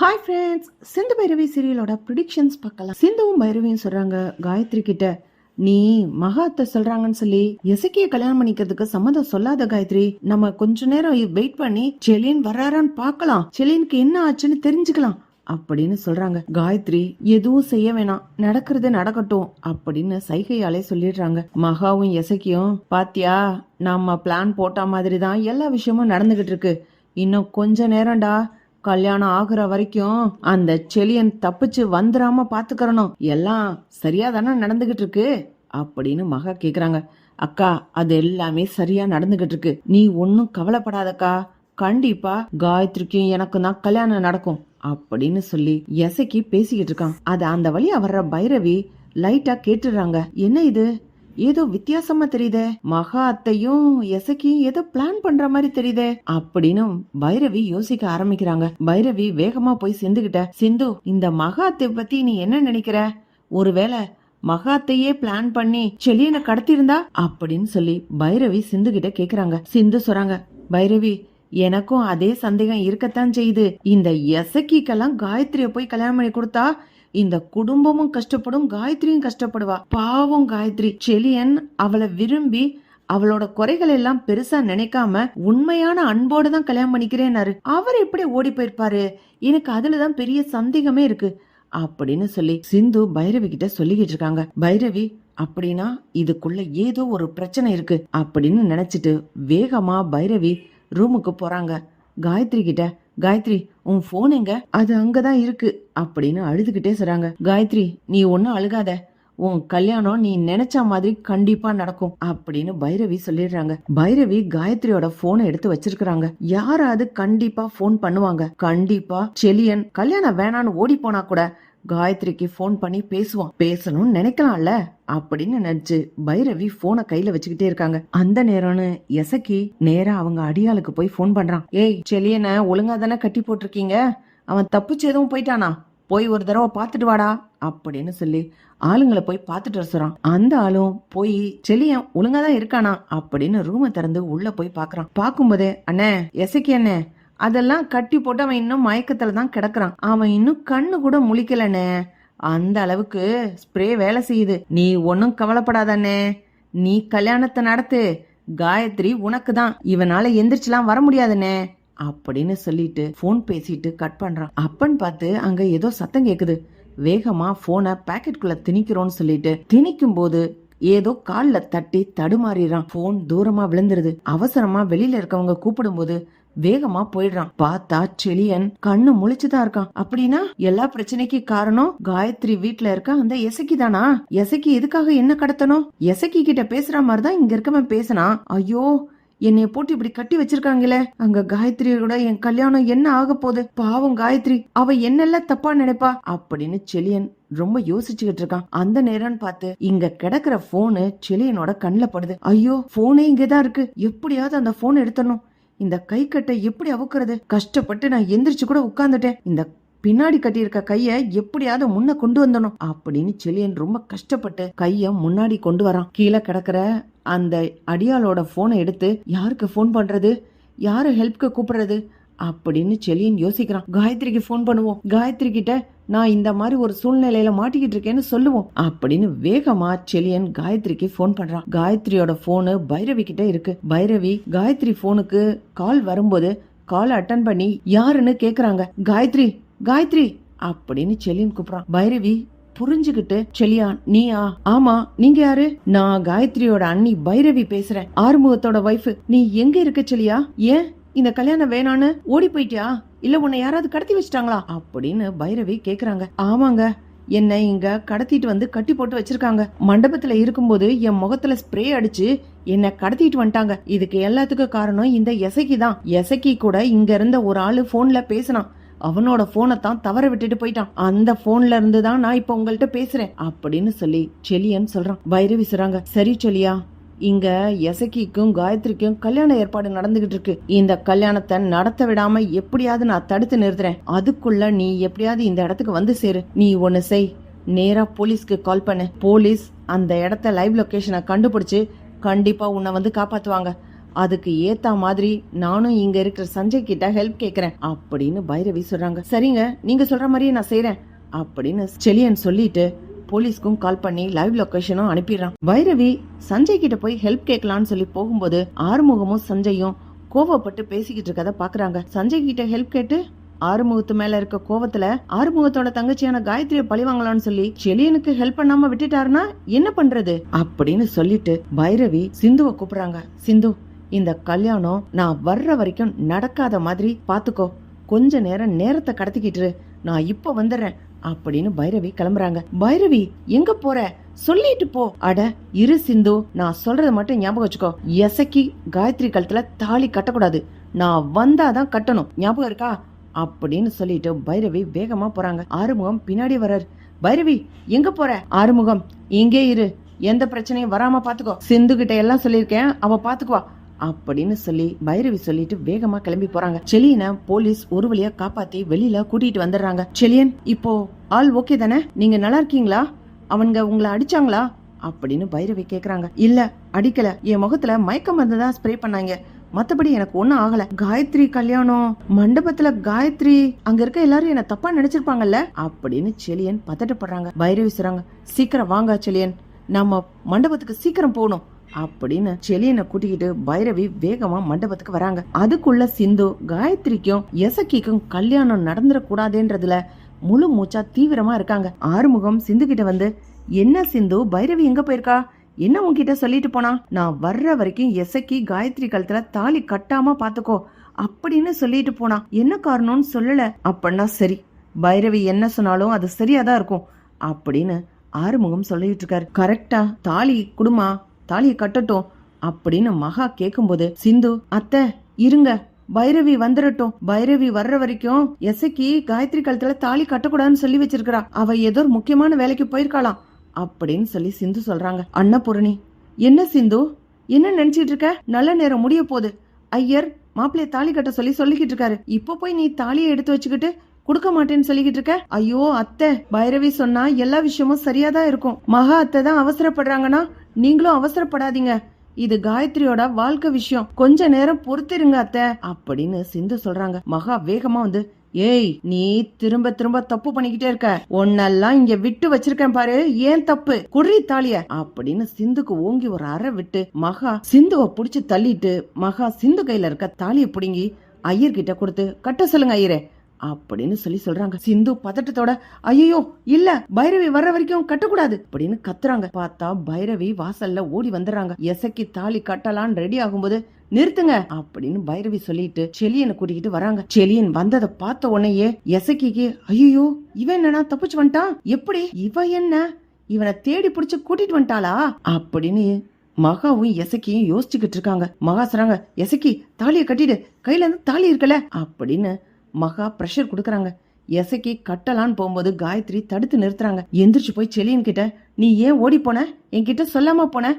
Hi friends Sindhu Bhairavi சீரியலோட predictions பார்க்கலாம். சிந்துவும் பைரவியும் சொல்கிறாங்க காயத்ரி கிட்ட நீ மகாத்தை சொல்றாங்கன்னு சொல்லி எசக்கிய கல்யாணம் பண்ணிக்கிறதுக்கு சம்மதம் சொல்லாத காயத்ரி. நம்ம கொஞ்ச நேரம் வெயிட் பண்ணி செலின் வர்றாரான்னு பார்க்கலாம். செலினுக்கு என்ன ஆச்சுன்னு தெரிஞ்சுக்கலாம் அப்படின்னு சொல்றாங்க. காயத்ரி எதுவும் செய்ய வேணாம். நடக்கிறது நடக்கட்டும் அப்படின்னு சைகையாலே சொல்லிடுறாங்க. மகாவும் எசக்கியும் பாத்தியா நம்ம பிளான் போட்ட மாதிரி தான் எல்லா விஷயமும் நடந்துகிட்டு இருக்கு. இன்னும் கொஞ்ச நேரம்டா கல்யாணம் ஆகுற வரைக்கும் அந்த செலியன் தப்பிச்சு வந்துடாம பாத்துக்கறணும். எல்லாம் சரியா தானே நடந்துகிட்டு இருக்கு அப்படின்னு மகா கேக்குறாங்க. அக்கா அது எல்லாமே சரியா நடந்துகிட்டு இருக்கு நீ ஒன்னும் கவலைப்படாதக்கா. கண்டிப்பா காயத்ரிக்கும் எனக்கும் தான் கல்யாணம் நடக்கும் அப்படின்னு சொல்லி எசைக்கு பேசிக்கிட்டு இருக்கான். அது அந்த வழியா வர்ற பைரவி லைட்டா கேட்டுடுறாங்க. என்ன இது? ஏதோ வித்தியாசமா தெரியுதே. மகா அத்தையும் எசக்கியும் ஏதோ பிளான் பண்ற மாதிரி தெரியுதே. அப்படின்னு பைரவி யோசிக்க ஆரம்பிக்கிறாங்க. பைரவி வேகமா போய் சிந்துகிட்ட சிந்து இந்த மகா அத்தை பத்தி நீ என்ன நினைக்கிற? ஒருவேளை மகாத்தையே பிளான் பண்ணி செலியனை கடத்திருந்தா அப்படின்னு சொல்லி பைரவி சிந்து கிட்ட கேக்குறாங்க. சிந்து சொல்றாங்க பைரவி எனக்கும் அதே சந்தேகம் இருக்கத்தான் செய்யுது. இந்த எசக்கிக்கெல்லாம் காயத்ரிய போய் கல்யாணம் பண்ணி கொடுத்தா இந்த குடும்பமும் கஷ்டப்படும் காயத்ரியும் கஷ்டப்படுவா. பாவம் காயத்ரி. செலியன் அவளை விரும்பி அவளோட குறைகள் எல்லாம் பெருசா நினைக்காம உண்மையான அன்போடு தான் கல்யாணம் பண்ணிக்கிறேன்னாரு. அவர் எப்படி ஓடி போயிருப்பாரு? எனக்கு அதுலதான் பெரிய சந்தேகமே இருக்கு. அப்படின்னு சொல்லி சிந்து பைரவி கிட்ட சொல்லிக்கிட்டு இருக்காங்க. பைரவி அப்படின்னா இதுக்குள்ள ஏதோ ஒரு பிரச்சனை இருக்கு அப்படின்னு நினைச்சிட்டு வேகமா பைரவி ரூமுக்கு போறாங்க. காயத்ரி கிட்ட காயத்ரி உன் போன் எங்க? அது அங்கதான் இருக்கு அப்படின்னு அழுதுகிட்டே சொல்றாங்க காயத்ரி நீ ஒன்னும் அழுகாத. உன் கல்யாணம் நீ நினைச்ச மாதிரி கண்டிப்பா நடக்கும் அப்படின்னு பைரவி சொல்லிடுறாங்க. பைரவி காயத்ரியோட போனை எடுத்து வச்சிருக்காங்க யாராவது கண்டிப்பா போன் பண்ணுவாங்க. கண்டிப்பா செலியன் கல்யாணம் வேணான்னு ஓடி போனா கூட காயத்ரிக்கு ஃபோன் பண்ணி பேசுவான். பேசணும்னு நினைக்கலாம்ல அப்படின்னு நினைச்சு பைரவி போனை கையில வச்சுக்கிட்டே இருக்காங்க. அந்த நேரம்னு எசக்கி நேரா அவங்க அடியாளுக்கு போய் ஃபோன் பண்றான். ஏய் செலியனை ஒழுங்கா தானே கட்டி போட்டிருக்கீங்க? அவன் தப்பிச்சு எதுவும் போயிட்டானா? போய் ஒரு தடவை பார்த்துட்டு வாடா அப்படின்னு சொல்லி ஆளுங்களை போய் பார்த்துட்டு வர அந்த ஆளும் போய் செலியன் ஒழுங்கா தான் இருக்கானா? அப்படின்னு ரூமை திறந்து உள்ள போய் பாக்குறான் பார்க்கும்போதே அண்ணே எசக்கி அண்ணே அதெல்லாம் கட்டி போட்டு அவன் இன்னும் மயக்கத்துல தான் கிடக்குறான். அவன் இன்னும் கண்ணு கூட முழிக்கலண்ணே. அந்த அளவுக்கு ஸ்ப்ரே வேலை செய்யுது. நீ ஒன்றும் கவலைப்படாதண்ணே. நீ கல்யாணத்தை நடத்து. காயத்ரி உனக்கு தான் இவனால எந்திரிச்சுலாம் வர முடியாதுண்ணே. அப்படின்னு சொல்லிட்டு ஃபோன் பேசிட்டு கட் பண்றான். அப்பன்னு பார்த்து அங்க ஏதோ சத்தம் கேக்குது. வேகமா போனை பாக்கெட்டுக்குள்ள திணிக்கிறோன்னு சொல்லிட்டு திணிக்கும் போது ஏதோ காலில் தட்டி தடுமாறிறான் போன் தூரமா விழுந்துருது. அவசரமா வெளியில இருக்கவங்க கூப்பிடும்போது வேகமா போயிடுறான். பார்த்தா செலியன் கண்ணு முழிச்சுதான் இருக்கான். அப்படின்னா எல்லா பிரச்சனைக்கு காரணம் காயத்ரி வீட்டுல இருக்க அந்த எசக்கி தானா? எசக்கி எதுக்காக என்ன கடத்தணும்? எசக்கி கிட்ட பேசுற மாதிரிதான் இங்க இருக்கவன் பேசினா? ஐயோ என்னைய போட்டு இப்படி கட்டி வச்சிருக்காங்களே. அங்க காயத்ரியோட என் கல்யாணம் என்ன ஆக போகுது? பாவம் காயத்ரி அவ என்னெல்லாம் தப்பா நினைப்பா? அப்படின்னு செலியன் ரொம்ப யோசிச்சுக்கிட்டு இருக்கான். அந்த நேரம்னு பார்த்து இங்க கிடக்குற போனு செலியனோட கண்ணுல படுது. ஐயோ போனே இங்கதான் இருக்கு. எப்படியாவது அந்த போன் எடுத்தணும் இந்த கை கட்டை எப்படி அவுக்குறது? கஷ்டப்பட்டு நான் எந்திரிச்சு கூட உட்கார்ந்துட்டேன். இந்த பின்னாடி கட்டியிருக்க கைய எப்படியாவது முன்ன கொண்டு வந்தணும் அப்படின்னு செலியன் ரொம்ப கஷ்டப்பட்டு கைய முன்னாடி கொண்டு வரான். கீழே கிடக்குற அந்த அடியாளோட போனை எடுத்து யாருக்கு ஃபோன் பண்றது? யாரு ஹெல்ப்க்கு கூப்பிடுறது? அப்படின்னு செலியன் யோசிக்கிறான். காயத்ரிக்கு ஃபோன் பண்ணுவோம். காயத்ரி கிட்ட நான் இந்த மாதிரி ஒரு சூழ்நிலையில மாட்டிக்கிட்டு இருக்கேன்னு சொல்லுவோம். அப்படின்னு வேகமா செலியன் காயத்ரிக்கு ஃபோன் பண்றான். காயத்ரியோட போனு பைரவி கிட்ட இருக்கு. பைரவி காயத்ரி போனுக்கு கால் வரும்போது கால் அட்டன் பண்ணி யாருன்னு கேக்குறாங்க. காயத்ரி காயத்ரி அப்படின்னு செலியன் கூப்பிடுறான். பைரவி புரிஞ்சுகிட்டு செலியா நீயா? ஆமா நீங்க யாரு? நான் காயத்ரியோட அண்ணி பைரவி பேசுறேன். ஆறுமுகத்தோட வைஃப் நீ எங்க இருக்க செலியா? ஏன் இந்த கல்யாணம் வேணான்னு ஓடி போயிட்டியா? இல்ல உன்னை யாராவது கடத்தி வச்சிட்டாங்களா? அப்படின்னு பைரவி கேக்குறாங்க. ஆமாங்க. என்னை இங்க கடத்திட்டு வந்து கட்டி போட்டு வச்சிருக்காங்க. மண்டபத்துல இருக்கும்போது என் முகத்துல ஸ்ப்ரே அடிச்சு என்னை கடத்திட்டு வந்துட்டாங்க. இதுக்கு எல்லாத்துக்கும் காரணம் இந்த எசைக்கு தான். எசைக்கு கூட இங்க இருந்த ஒரு ஆளு போன்ல பேசினான். அவனோட போனை தான் தவற விட்டுட்டு போயிட்டான். அந்த போன்ல இருந்து தான் நான் இப்ப உங்கள்கிட்ட பேசுறேன். அப்படின்னு சொல்லி செலியன் சொல்றான். பைரவி சொல்றாங்க சரி செலியா இங்க எசக்கிக்கும் காயத்ரிக்கும் கல்யாண ஏற்பாடு நடந்துகிட்டு இருக்கு. இந்த கல்யாணத்தை நடத்த விடாம எப்படியாவது நான் தடுத்து நிறுத்துறேன். அதுக்குள்ள நீ எப்படியாவது இந்த இடத்துக்கு வந்து சேரு. நீ ஒன்னு செய். நேரா போலீஸ்க்கு கால் பண்ணு. போலீஸ் அந்த இடத்த லைவ் லொகேஷனை கண்டுபிடிச்சு கண்டிப்பா உன்னை வந்து காப்பாத்துவாங்க. அதுக்கு ஏத்த மாதிரி நானும் இங்க இருக்கிற சஞ்சய் கிட்ட ஹெல்ப் கேக்குறேன். அப்படின்னு பைரவி சொல்றாங்க. சரிங்க நீங்க சொல்ற மாதிரியே நான் செய்யறேன் அப்படின்னு செலியன் சொல்லிட்டு போலீஸ்க்கும் கால் பண்ணி லைவ் லொகேஷனும் அனுப்பிடுறான். வைரவி சஞ்சய் கிட்ட போய் ஹெல்ப் கேட்கலான்னு சொல்லி போகும்போது ஆறுமுகமும் சஞ்சயும் கோவப்பட்டு பேசிக்கிட்டு இருக்கத பாக்குறாங்க. சஞ்சய் கிட்ட ஹெல்ப் கேட்டு ஆறுமுகத்து மேல இருக்க கோவத்துல ஆறுமுகத்தோட தங்கச்சியான காயத்ரியை பழி வாங்கலாம்னு சொல்லி செலியனுக்கு ஹெல்ப் பண்ணாம விட்டுட்டாருன்னா என்ன பண்றது? அப்படின்னு சொல்லிட்டு பைரவி சிந்துவை கூப்பிடுறாங்க. சிந்து இந்த கல்யாணம் நான் வர்ற வரைக்கும் நடக்காத மாதிரி பாத்துக்கோ. கொஞ்ச நேரம் நேரத்தை கடத்திக்கிட்டு நான் இப்ப வந்துடுறேன். அப்படின்னு பைரவி கிளம்புறாங்க. பைரவி எங்க போற? சொல்லிட்டு போ. அட இரு சிந்து நான் சொல்றத மட்டும் ஞாபகம் வச்சுக்கோ. எசக்கி காயத்ரி கழுத்துல தாலி கட்டக்கூடாது. நான் வந்தாதான் கட்டணும். ஞாபகம் இருக்கா? அப்படின்னு சொல்லிட்டு பைரவி வேகமா போறாங்க. ஆறுமுகம் பின்னாடி வர்றாரு. பைரவி எங்க போற? ஆறுமுகம் இங்கே இரு. எந்த பிரச்சனையும் வராம பாத்துக்கோ. சிந்து கிட்ட எல்லாம் சொல்லியிருக்கேன். அவ பாத்துக்குவா. அப்படின்னு சொல்லி பைரவி சொல்லிட்டு வேகமா கிளம்பி போறாங்க. செலியனை போலீஸ் ஒரு வழியா காப்பாத்தி வெளியில கூட்டிட்டு வந்துடுறாங்க. செலியன் இப்போ ஆல் ஓகே தானே? நீங்க நல்லா இருக்கீங்களா? அவனுங்க உங்களை அடிச்சாங்களா? அப்படின்னு பைரவி கேக்குறாங்க. இல்ல அடிக்கல. என் முகத்துல மயக்க மருந்து தான் ஸ்ப்ரே பண்ணாங்க. மத்தபடி எனக்கு ஒண்ணும் ஆகல. காயத்ரி கல்யாணம் மண்டபத்துல காயத்ரி அங்க இருக்க எல்லாரும் என்ன தப்பா நினைச்சிருப்பாங்கல்ல? அப்படின்னு செலியன் பதட்டப்படுறாங்க. பைரவி சொல்றாங்க சீக்கிரம் வாங்க செலியன். நம்ம மண்டபத்துக்கு சீக்கிரம் போகணும். அப்படின்னு செலியனை கூட்டிக்கிட்டு பைரவி வேகமா மண்டபத்துக்கு வராங்க. அதுக்குள்ள சிந்து காயத்ரிக்கும் எசக்கிக்கும் கல்யாணம் நடந்துடக்கூடாதுன்றதுல முழு மூச்சா தீவிரமா இருக்காங்க. ஆறுமுகம் சிந்து கிட்ட வந்து என்ன சிந்து பைரவி எங்க போயிருக்கா? என்ன உன்கிட்ட சொல்லிட்டு போனா? நான் வர்ற வரைக்கும் எசக்கி காயத்ரி கழுத்துல தாலி கட்டாம பாத்துக்கோ அப்படின்னு சொல்லிட்டு போனா. என்ன காரணம்னு சொல்லல? அப்படின்னா சரி. பைரவி என்ன சொன்னாலும் அது சரியாதான் இருக்கும் அப்படின்னு ஆறுமுகம் சொல்லிட்டு இருக்காரு. கரெக்டா தாலி குடுமா? தாலியை கட்டட்டும் அப்படின்னு மகா கேக்கும்போது சிந்து அத்தை இருங்க. பைரவி வந்துடட்டும் பைரவி வர்ற வரைக்கும் எசைக்கு காயத்ரி கழுத்துல தாலி கட்டக்கூடாதுன்னு சொல்லி வச்சிருக்கா அவ ஏதோ ஒரு முக்கியமான வேலைக்கு போயிருக்காளாம். அப்படின்னு சொல்லி சிந்து சொல்றாங்க. அன்னபூரணி என்ன சிந்து? என்ன நினைச்சிட்டு இருக்க? நல்ல நேரம் முடிய போகுது. ஐயர் மாப்பிள்ளைய தாலி கட்ட சொல்லி சொல்லிக்கிட்டு இருக்காரு. இப்போ போய் நீ தாலியை எடுத்து வச்சுக்கிட்டு கொடுக்க மாட்டேன்னு சொல்லிக்கிட்டு இருக்க? ஐயோ அத்தை பைரவி சொன்னா எல்லா விஷயமும் சரியாதான் இருக்கும். மகா அத்தை தான் அவசரப்படுறாங்கன்னா நீங்களும் அவசரப்படாதீங்க. இது காயத்ரியோட வாழ்க்கை விஷயம். கொஞ்ச நேரம் பொறுத்திருங்க அத்தை அப்படின்னு சிந்து சொல்றாங்க. மகா வேகமா வந்து ஏய் நீ திரும்ப திரும்ப தப்பு பண்ணிக்கிட்டே இருக்க. உன்னெல்லாம் இங்க விட்டு வச்சிருக்கேன் பாரு. ஏன் தப்பு? குடி தாலிய. அப்படின்னு சிந்துக்கு ஓங்கி ஒரு அறை விட்டு மகா சிந்துவை புடிச்சு தள்ளிட்டு மகா சிந்து கையில இருக்க தாலிய புடுங்கி ஐயர்கிட்ட கொடுத்து கட்ட சொல்லுங்க ஐயரே. அப்படின்னு சொல்லி சொல்றாங்க. சிந்து பதட்டத்தோட ஐயோ இல்ல பைரவி வர்ற வரைக்கும் கட்டக்கூடாது அப்படின்னு கத்துறாங்க. பார்த்தா பைரவி வாசல்ல ஓடி வந்துடுறாங்க. எசக்கி தாலி கட்டலான்னு ரெடி ஆகும்போது நிறுத்துங்க அப்படின்னு பைரவி சொல்லிட்டு செலியனை கூட்டிக்கிட்டு வராங்க. செலியன் வந்ததை பார்த்த உடனேயே எசக்கிக்கு ஐயோ இவன் என்னன்னா தப்பிச்சு வந்துட்டான்? எப்படி? இவ என்ன? இவனை தேடி பிடிச்சு கூட்டிட்டு வந்துட்டாளா? அப்படின்னு மகாவும் எசக்கியும் யோசிச்சுக்கிட்டு இருக்காங்க. மகா சொல்றாங்க எசக்கி தாலியை கட்டிடு. கையில இருந்து தாலி இருக்கல அப்படின்னு மகா ப்ரெஷர் கொடுக்குறாங்க. எசைக்கு கட்டலான்னு போகும்போது காயத்ரி தடுத்து நிறுத்துறாங்க. எந்திரிச்சு போய் செலியன் கிட்ட நீ ஏன் ஓடி போன? என்கிட்ட சொல்லாம போன?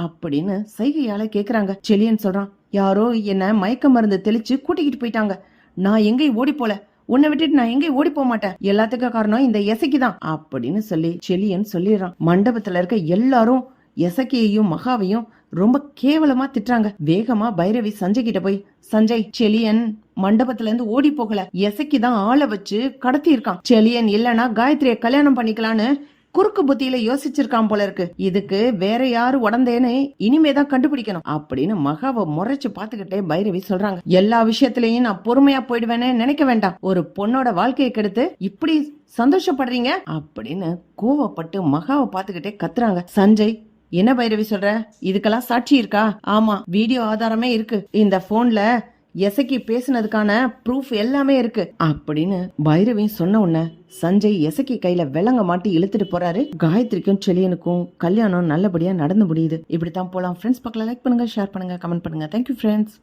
அப்படின்னு சைகையால கேக்குறாங்க. செலியன் சொல்றான் யாரோ என்ன மயக்க மருந்து தெளிச்சு கூட்டிக்கிட்டு போயிட்டாங்க. நான் எங்கேயும் ஓடி போல. உன்னை விட்டுட்டு நான் எங்கேயும் ஓடி போக மாட்டேன். எல்லாத்துக்கும் காரணம் இந்த எசைக்கு தான். அப்படின்னு சொல்லி செலியன் சொல்லிடுறான். மண்டபத்துல இருக்க எல்லாரும் எசக்கியையும் மகாவையும் ரொம்ப கேவலமா திட்டுறாங்க. வேகமா பைரவி சஞ்சய் கிட்ட போய் சஞ்சய் செலியன் மண்டபத்துல இருந்து ஓடி போகல. எசக்கி தான் ஆளை வச்சு கடத்தி இருக்கான் செலியன் இல்லனா காயத்ரிய கல்யாணம் பண்ணிக்கலான்னு குறுக்கு புத்தியில யோசிச்சிருக்கான் போல இருக்கு. இதுக்கு வேற யாரு உடந்தேன்னு இனிமேதான் கண்டுபிடிக்கணும். அப்படின்னு மகாவை முறைச்சு பாத்துக்கிட்டே பைரவி சொல்றாங்க. எல்லா விஷயத்திலயும் நான் பொறுமையா போயிடுவேன்னு நினைக்க வேண்டாம். ஒரு பொண்ணோட வாழ்க்கையை கெடுத்து இப்படி சந்தோஷப்படுறீங்க? அப்படின்னு கோவப்பட்டு மகாவை பாத்துக்கிட்டே கத்துறாங்க. சஞ்சய் என்ன பைரவி சொல்ற? இதுக்கெல்லாம் சாட்சி இருக்கா? ஆமா வீடியோ ஆதாரமே இருக்கு. இந்த போன்ல எசக்கி பேசுனதுக்கான ப்ரூஃப் எல்லாமே இருக்கு. அப்படின்னு பைரவி சொன்ன உடனே சஞ்சய் எசக்கி கையில விலங்க மாட்டி இழுத்துட்டு போறாரு. காயத்ரிக்கும் செலியனுக்கும் கல்யாணம் நல்லபடியா நடந்து முடியுது. இப்படித்தான் போலாம். ஃப்ரெண்ட்ஸ் பக்கம் லைக் பண்ணுங்க ஷேர் பண்ணுங்க கமெண்ட் பண்ணுங்க. Thank you friends